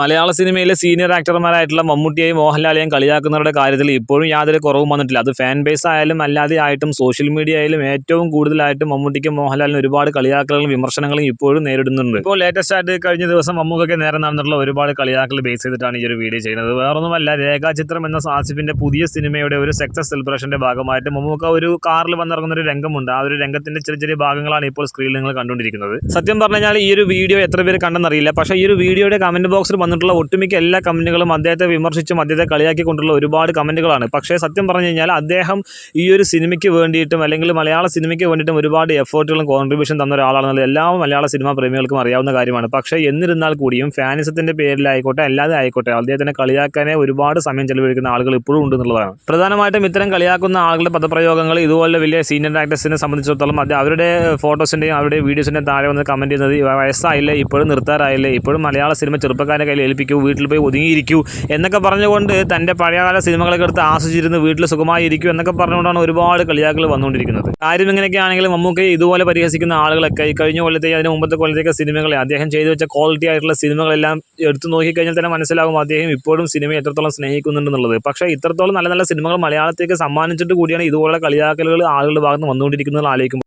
മലയാള സിനിമയിലെ സീനിയർ ആക്ടർമാരായിട്ടുള്ള മമ്മൂട്ടിയെയും മോഹൻലാലെയും കളിയാക്കുന്നവരുടെ കാര്യത്തിൽ ഇപ്പോഴും യാതൊരു കുറവും വന്നിട്ടില്ല. അത് ഫാൻ ബേസ് ആയാലും അല്ലാതെ ആയിട്ടും സോഷ്യൽ മീഡിയ ആയാലും ഏറ്റവും കൂടുതലായിട്ട് മമ്മൂട്ടിക്കും മോഹൻലാലിനും ഒരുപാട് കളിയാക്കലുകളും വിമർശനങ്ങളും ഇപ്പോഴും നേരിടുന്നുണ്ട്. ഇപ്പോൾ ലേറ്റസ്റ്റ് ആയിട്ട് കഴിഞ്ഞ ദിവസം മമ്മൂക്കൊക്കെ നേരെ നടന്നിട്ടുള്ള ഒരുപാട് കളിയാക്കൽ ബേസ് ചെയ്തിട്ടാണ് ഈ ഒരു വീഡിയോ ചെയ്യുന്നത്. വേറൊന്നുമല്ല രേഖാചിത്രം എന്ന സാസിഫിന്റെ പുതിയ സിനിമയുടെ ഒരു സക്സസ് സെലിബ്രേഷന്റെ ഭാഗമായിട്ട് മമ്മൂക്ക ഒരു കാറിൽ വന്നിറങ്ങുന്ന ഒരു രംഗമുണ്ട്. ആ ഒരു രംഗത്തിന്റെ ചെറിയ ചെറിയ ഭാഗങ്ങളാണ് ഇപ്പോൾ സ്ക്രീനിൽ നിങ്ങൾ കണ്ടുകൊണ്ടിരിക്കുന്നത്. സത്യം പറഞ്ഞു കഴിഞ്ഞാൽ ഈ ഒരു വീഡിയോ എത്ര പേര് കണ്ടെന്നറിയില്ല. പക്ഷേ ഈ ഒരു വീഡിയോയുടെ കമന്റ് ബോക്സിൽ വന്നിട്ടുള്ള ഒട്ടുമിക്ക എല്ലാ കമന്റുകളും അദ്ദേഹത്തെ വിമർശിച്ചും അദ്ദേഹത്തെ കളിയാക്കിക്കൊണ്ടുള്ള ഒരുപാട് കമന്റുകളാണ് പക്ഷേ സത്യം പറഞ്ഞു കഴിഞ്ഞാൽ അദ്ദേഹം ഈ ഒരു സിനിമയ്ക്ക് വേണ്ടിയിട്ടും അല്ലെങ്കിൽ മലയാള സിനിമയ്ക്ക് വേണ്ടിയിട്ടും ഒരുപാട് എഫേർട്ടുകളും കോൺട്രിബ്യൂഷൻ തന്ന ഒരാളാണെന്നുള്ളത് എല്ലാ മലയാള സിനിമാ പ്രേമികൾക്കും അറിയാവുന്ന കാര്യമാണ്. പക്ഷേ എന്നിരുന്നാൽ കൂടിയും ഫാനിസത്തിന്റെ പേരിലായിക്കോട്ടെ അല്ലാതെ ആയിക്കോട്ടെ അദ്ദേഹത്തിനെ കളിയാക്കാനേ ഒരുപാട് സമയം ചെലവഴിക്കുന്ന ആളുകൾ ഇപ്പോഴും ഉണ്ടെന്നുള്ളതാണ്. പ്രധാനമായിട്ടും ഇത്തരം കളിയാക്കുന്ന ആളുകളുടെ പദപ്രയോഗങ്ങൾ ഇതുപോലെ വലിയ സീനിയർ ആക്ടേഴ്സിനെ സംബന്ധിച്ചിടത്തോളം അത് അവരുടെ ഫോട്ടോസിന്റെയും അവരുടെ വീഡിയോസിന്റെയും താഴെ വന്ന് കമന്റ് ചെയ്യുന്നത് വയസ്സായില്ലേ ഇപ്പോഴും നിർത്താറായില്ലേ ഇപ്പോഴും മലയാള സിനിമ ചെറുപ്പക്കാരുടെ കയ്യിൽ ഏൽപ്പിക്കൂ വീട്ടിൽ പോയി ഒതുങ്ങിയിരിക്കൂ എന്നൊക്കെ പറഞ്ഞുകൊണ്ട് തന്റെ പഴയകാല സിനിമകളൊക്കെ എടുത്ത് ആസ്വദിച്ചിരുന്ന് വീട്ടിൽ സുഖമായി ഇരിക്കൂ എന്നൊക്കെ പറഞ്ഞുകൊണ്ടാണ് ഒരുപാട് കളിയാക്കൾ വന്നുകൊണ്ടിരിക്കുന്നത്. കാര്യം ഇങ്ങനെയൊക്കെയാണെങ്കിലും മമ്മൂക്കെ ഇതുപോലെ പരിഹസിക്കുന്ന ആളുകളൊക്കെ ഈ കഴിഞ്ഞ കൊല്ലത്തെ അതിന് മുമ്പത്തെ കൊല്ലത്തേക്ക് സിനിമകളെ അദ്ദേഹം ചെയ്തു വെച്ച ക്വാളിറ്റി ആയിട്ടുള്ള സിനിമകളെല്ലാം എടുത്തു നോക്കിക്കഴിഞ്ഞാൽ തന്നെ മനസ്സിലാകും അദ്ദേഹം ഇപ്പോഴും സിനിമയെ എത്രത്തോളം സ്നേഹിക്കുന്നുണ്ടെന്നുള്ളത് പക്ഷേ ഇത്രത്തോളം നല്ല നല്ല സിനിമകൾ മലയാളത്തേക്ക് സമ്മാനിച്ചിട്ട് കൂടിയാണ് ഇതുപോലുള്ള കളിയാക്കലുകൾ ആളുകളുടെ ഭാഗത്ത് വന്നുകൊണ്ടിരിക്കുന്നത് ആലോചിക്കുമ്പോൾ